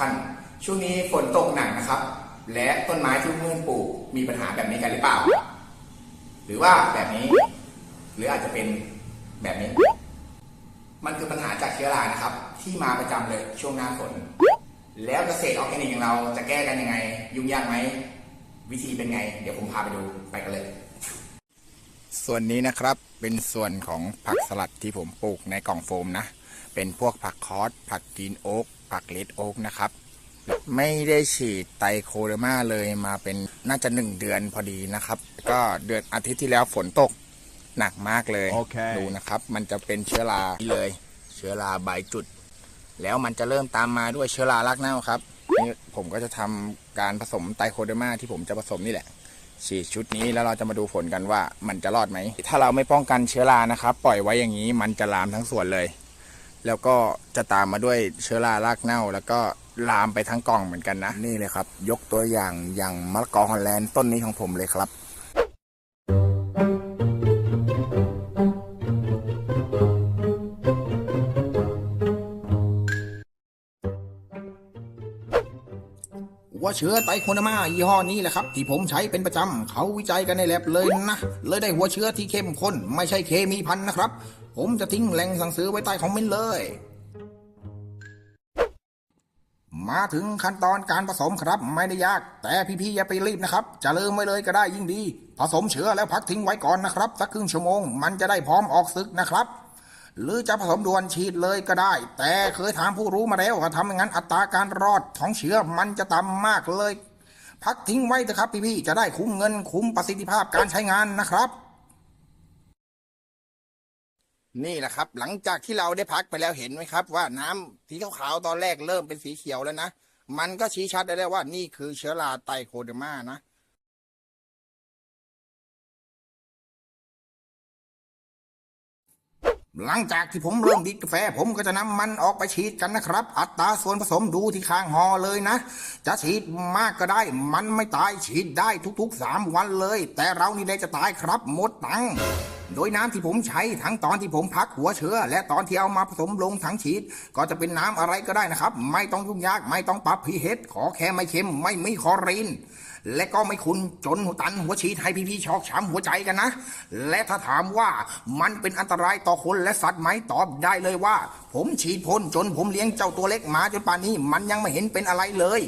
ท่าน ช่วงนี้ฝนตกหนักนะครับ และต้นไม้ที่เพื่อนปลูกมีปัญหาแบบนี้กันหรือเปล่า หรือว่าแบบนี้ หรืออาจจะเป็นแบบนี้ มันคือปัญหาจากเชื้อรานะครับ ที่มาประจำเลยช่วงหน้าฝน แล้วเกษตรออร์แกนิกของเราจะแก้กันยังไง ยุ่งยากไหมวิธีเป็นไง เดี๋ยวผมพาไปดูไปกันเลยส่วนนี้นะครับเป็นส่วนของผักสลัดที่ผมปลูกในกล่องโฟมนะ เป็นพวกผักคอสผักกรีนโอ๊ก ผักเลดโอ๊กนะครับ ไม่ได้ฉีดไตรโคเดอร์มาเลยมาเป็นน่าจะหนึ่งเดือนพอดีนะครับ ก็เดือนอาทิตย์ที่แล้วฝนตกหนักมากเลยโอเคดูนะครับ มันจะเป็นเชื้อราเลย เชื้อราใบจุด แล้วมันจะเริ่มตามมาด้วยเชื้อรารากเน่าครับนี่ผมก็จะทำการผสมไตรโคเดอร์มาที่ผมจะผสมนี่แหละ ฉีดชุดนี้แล้วเราจะมาดูผลกันว่ามันจะรอดไหม ถ้าเราไม่ป้องกันเชื้อรานะครับ ปล่อยไว้อย่างนี้มันจะลามทั้งสวนเลย แล้วก็จะตามมาด้วยเชื้อรารากเน่า แล้วก็ลามไปทั้งกล่องเหมือนกันนะ นี่เลยครับ ยกตัวอย่างอย่างมะละกอฮอลแลนด์ต้นนี้ของผมเลยครับหัวเชื้อไตโคเดอร์มายี่ห้อนี้แหละครับ ที่ผมใช้เป็นประจำเขาวิจัยกันในแลบเลยนะ เลยได้หัวเชื้อที่เข้มข้น ไม่ใช่เคมีพันนะครับ ผมจะทิ้งแหล่งสั่งซื้อไว้ใต้คอมเมนต์เลย มาถึงขั้นตอนการผสมครับไม่ได้ยาก แต่พี่ๆอย่าไปรีบนะครับ จะเริ่มไว้เลยก็ได้ยิ่งดี ผสมเชื้อแล้วพักทิ้งไว้ก่อนนะครับ สักครึ่งชั่วโมงมันจะได้พร้อมออกศึกนะครับ หรือจะผสมด่วนฉีดเลยก็ได้ แต่เคยถามผู้รู้มาแล้วว่าทำอย่างนั้นอัตราการรอดของเชื้อมันจะต่ำมากเลยพักทิ้งไว้เถอะครับพี่ๆ จะได้คุ้มเงินคุ้มประสิทธิภาพการใช้งานนะครับ นี่แหละครับ หลังจากที่เราได้พักไปแล้วเห็นไหมครับ ว่าน้ำสีขาวๆตอนแรกเริ่มเป็นสีเขียวแล้วนะ มันก็ชี้ชัดได้แล้วว่านี่คือเชื้อราไตโคเดมานะหลังจากที่ผมเริ่มดิดกาแฟ ผมก็จะนำมันออกไปฉีดกันนะครับ อัตราส่วนผสมดูที่ข้างหอเลยนะ จะฉีดมากก็ได้ มันไม่ตายฉีดได้ทุกๆ 3 วันเลย แต่เรานี่ได้จะตายครับหมดตังค์ โดยน้ำที่ผมใช้ทั้งตอนที่ผมพักหัวเชื้อ และตอนที่เอามาผสมลงถังฉีด ก็จะเป็นน้ำอะไรก็ได้นะครับ ไม่ต้องยุ่งยากไม่ต้องปรับพีเฮดขอแค่ไม่เค็มไม่มีคอรีนและก็ไม่คุณจนหัวตันหัวฉีดให้พี่ๆชอกช้ำหัวใจกันนะ และถ้าถามว่ามันเป็นอันตรายต่อคนและสัตว์ไหมตอบได้เลยว่า ผมฉีดพ่นจนผมเลี้ยงเจ้าตัวเล็กหมาจนป่านนี้มันยังไม่เห็นเป็นอะไรเลย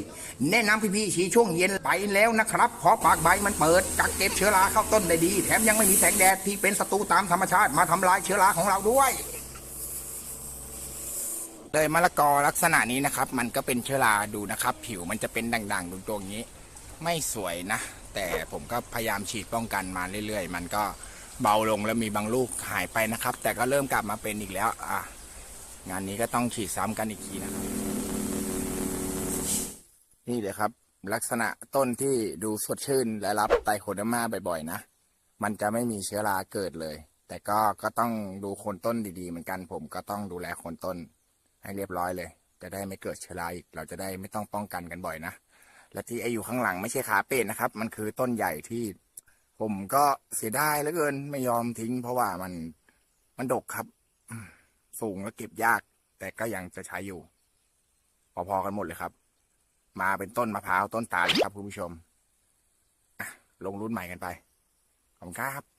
แนะนำพี่ๆฉีดช่วงเย็นไปแล้วนะครับเพราะปากใบมันเปิดกักเก็บเชื้อราเข้าต้นได้ดี แถมยังไม่มีแสงแดดที่เป็นศัตรูตามธรรมชาติมาทำลายเชื้อราของเราด้วยเลยมะละกอลักษณะนี้นะครับ มันก็เป็นเชื้อราดูนะครับ ผิวมันจะเป็นด่างๆตรงๆอย่างนี้ ไม่สวยนะ แต่ผมก็พยายามฉีดป้องกันมาเรื่อยๆ มันก็เบาลงแล้วมีบางลูกหายไปนะครับ แต่ก็เริ่มกลับมาเป็นอีกแล้วอะงานนี้ก็ต้องฉีดซ้ำกันอีกทีนะครับนี่เลยครับ ลักษณะต้นที่ดูสดชื่นและรับไตโคเดอร์มาบ่อยๆนะ มันจะไม่มีเชื้อราเกิดเลย แต่ก็ก็ต้องดูคนต้นดีๆ เหมือนกัน ผมก็ต้องดูแลคนต้นให้เรียบร้อยเลย จะได้ไม่เกิดเชื้อราอีก เราจะได้ไม่ต้องป้องกันกันบ่อยนะ และที่ไออยู่ข้างหลังไม่ใช่ขาเป็ดนะครับ มันคือต้นใหญ่ที่ผมก็เสียดายเหลือเกินไม่ยอมทิ้ง เพราะว่ามันมันดกครับ สูงและเก็บยาก แต่ก็ยังจะใช้อยู่ พอๆกันหมดเลยครับ มาเป็นต้นมะพร้าวต้นตาลครับคุณผู้ชมลงรุ่นใหม่กันไปขอบคุณครับ